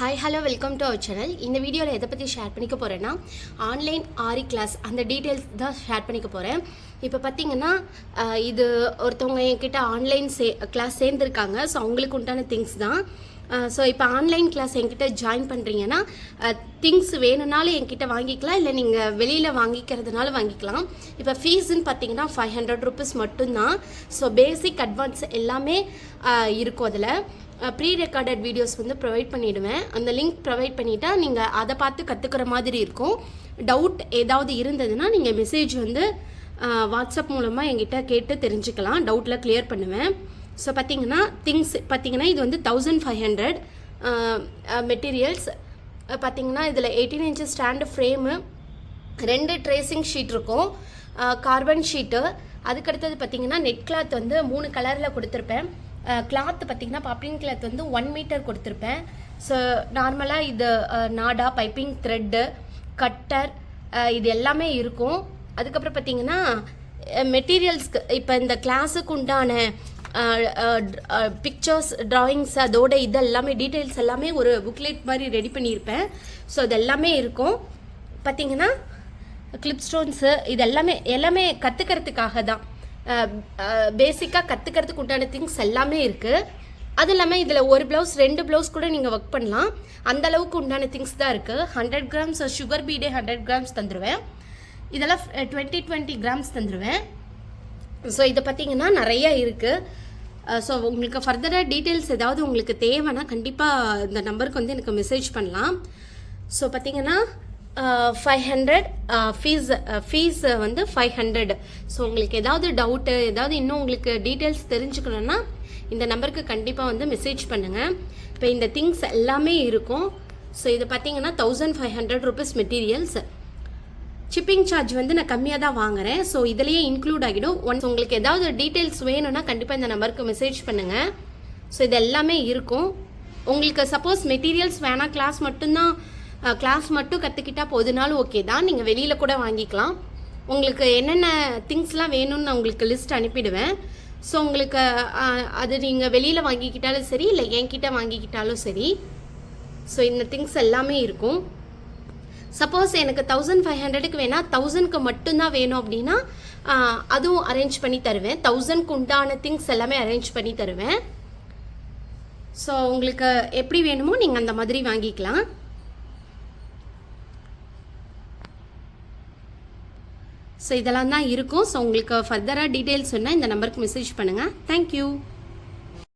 Hi hello welcome to our channel இந்த வீடியோவில் எதை பற்றி ஷேர் பண்ணிக்க போகிறேன்னா ஆன்லைன் ஆரி கிளாஸ் அந்த டீட்டெயில்ஸ் தான் ஷேர் பண்ணிக்க போகிறேன் இப்போ பார்த்தீங்கன்னா இது ஒருத்தவங்க என்கிட்ட ஆன்லைன் சே கிளாஸ் சேர்ந்துருக்காங்க. ஸோ அவங்களுக்கு உண்டான திங்ஸ் தான். ஸோ இப்போ ஆன்லைன் கிளாஸ் என்கிட்ட ஜாயின் பண்ணுறீங்கன்னா திங்ஸ் வேணும்னாலும் என்கிட்ட வாங்கிக்கலாம் இல்லை நீங்கள் வெளியில் வாங்கிக்கிறதுனால வாங்கிக்கலாம். இப்போ ஃபீஸுன்னு பார்த்தீங்கன்னா ஃபைவ் ஹண்ட்ரட் ருபீஸ் மட்டும்தான். ஸோ பேசிக் அட்வான்ஸ் எல்லாமே இருக்கும் அதில். ப்ரீ ரெக்கார்டட் வீடியோஸ் வந்து ப்ரொவைட் பண்ணிவிடுவேன் அந்த லிங்க் ப்ரொவைட் பண்ணிட்டா நீங்கள் அதை பார்த்து கற்றுக்கிற மாதிரி இருக்கும். டவுட் ஏதாவது இருந்ததுன்னா நீங்கள் மெசேஜ் வந்து வாட்ஸ்அப் மூலமாக என்கிட்ட கேட்டு தெரிஞ்சுக்கலாம். டவுட்டில் கிளியர் பண்ணுவேன். ஸோ பார்த்தீங்கன்னா திங்ஸ் பார்த்தீங்கன்னா இது வந்து தௌசண்ட் ஃபைவ் ஹண்ட்ரட் மெட்டீரியல்ஸ் பார்த்தீங்கன்னா இதில் எயிட்டீன் இன்ச்சஸ் ஸ்டாண்டு ஃப்ரேமு ரெண்டு ட்ரேசிங் ஷீட் இருக்கும். கார்பன் ஷீட்டு அதுக்கடுத்தது பார்த்தீங்கன்னா நெட் கிளாத் வந்து மூணு கலரில் கொடுத்துருப்பேன். கிளாத் பார்த்தீங்கன்னா பப்ளிங் கிளாத் வந்து ஒன் மீட்டர் கொடுத்துருப்பேன். ஸோ நார்மலாக இது நாடா பைப்பிங் த்ரெட்டு கட்டர் இது எல்லாமே இருக்கும். அதுக்கப்புறம் பார்த்தீங்கன்னா மெட்டீரியல்ஸ்க்கு இப்போ இந்த கிளாஸுக்கு உண்டான பிக்சர்ஸ் ட்ராயிங்ஸ் அதோட இது எல்லாமே டீட்டெயில்ஸ் எல்லாமே ஒரு புக்லெட் மாதிரி ரெடி பண்ணியிருப்பேன். ஸோ அது எல்லாமே இருக்கும். பார்த்தீங்கன்னா கிளிப் ஸ்டோன்ஸு இது எல்லாமே எல்லாமே கற்றுக்கிறதுக்காக தான் பேசிக்காக கற்றுக்கிறதுக்கு உண்டான திங்ஸ் எல்லாமே இருக்குது அது இல்லாமல் இதில் ஒரு ப்ளவுஸ் ரெண்டு ப்ளவுஸ் கூட நீங்கள் ஒர்க் பண்ணலாம். அந்த அளவுக்கு உண்டான திங்ஸ் தான் இருக்குது ஹண்ட்ரட் கிராம்ஸ் சுகர் பீடே ஹண்ட்ரட் கிராம்ஸ் தந்துடுவேன் இதெல்லாம் டுவெண்ட்டி டுவெண்ட்டி கிராம்ஸ் தந்துடுவேன் ஸோ இதை பார்த்தீங்கன்னா நிறைய இருக்குது Uh, ஸோ உங்களுக்கு ஃபர்தராக டீட்டெயில்ஸ் ஏதாவது உங்களுக்கு தேவைன்னா கண்டிப்பாக இந்த நம்பருக்கு வந்து எனக்கு மெசேஜ் பண்ணலாம். ஸோ பார்த்தீங்கன்னா ஃபைவ் ஹண்ட்ரட் ஃபீஸ் ஃபீஸ் வந்து ஃபைவ் ஹண்ட்ரட் ஸோ உங்களுக்கு ஏதாவது டவுட்டு ஏதாவது இன்னும் உங்களுக்கு டீட்டெயில்ஸ் தெரிஞ்சுக்கணுன்னா இந்த நம்பருக்கு கண்டிப்பாக வந்து மெசேஜ் பண்ணுங்கள் இப்போ இந்த திங்ஸ் எல்லாமே இருக்கும். ஸோ இது பார்த்தீங்கன்னா thousand five hundred rupees materials shipping charge வந்து நான் கம்மியாக தான் வாங்குறேன். ஸோ இதுலேயே இன்க்ளூட் ஆகிடும். ஒன்ஸ் உங்களுக்கு ஏதாவது டீட்டெயில்ஸ் வேணும்னா கண்டிப்பாக இந்த நம்பருக்கு மெசேஜ் பண்ணுங்கள் ஸோ இது எல்லாமே இருக்கும். உங்களுக்கு சப்போஸ் மெட்டீரியல்ஸ் வேணால் கிளாஸ் மட்டும்தான் கிளாஸ் மட்டும் கற்றுக்கிட்டால் போதுனாலும் ஓகே தான். நீங்கள் வெளியில் கூட வாங்கிக்கலாம். உங்களுக்கு என்னென்ன திங்ஸ்லாம் வேணும்னு நான் உங்களுக்கு லிஸ்ட் அனுப்பிடுவேன். ஸோ உங்களுக்கு அது நீங்கள் வெளியில் வாங்கிக்கிட்டாலும் சரி இல்லை என்கிட்ட வாங்கிக்கிட்டாலும் சரி. ஸோ இந்த திங்ஸ் எல்லாமே இருக்கும். சப்போஸ் எனக்கு தௌசண்ட் ஃபைவ் ஹண்ட்ரடுக்கு வேணால் தௌசண்ட்க்கு மட்டும்தான் வேணும் அப்படின்னா அதுவும் அரேஞ்ச் பண்ணி தருவேன். தௌசண்ட்க்கு உண்டான திங்ஸ் எல்லாமே அரேஞ்ச் பண்ணி தருவேன். ஸோ உங்களுக்கு எப்படி வேணுமோ நீங்கள் அந்த மாதிரி வாங்கிக்கலாம். ஸோ இதெல்லாம் தான் இருக்கும். ஸோ உங்களுக்கு ஃபர்தராக டீட்டெயில்ஸ் சொன்னால் இந்த நம்பருக்கு மெசேஜ் பண்ணுங்கள் தேங்க்யூ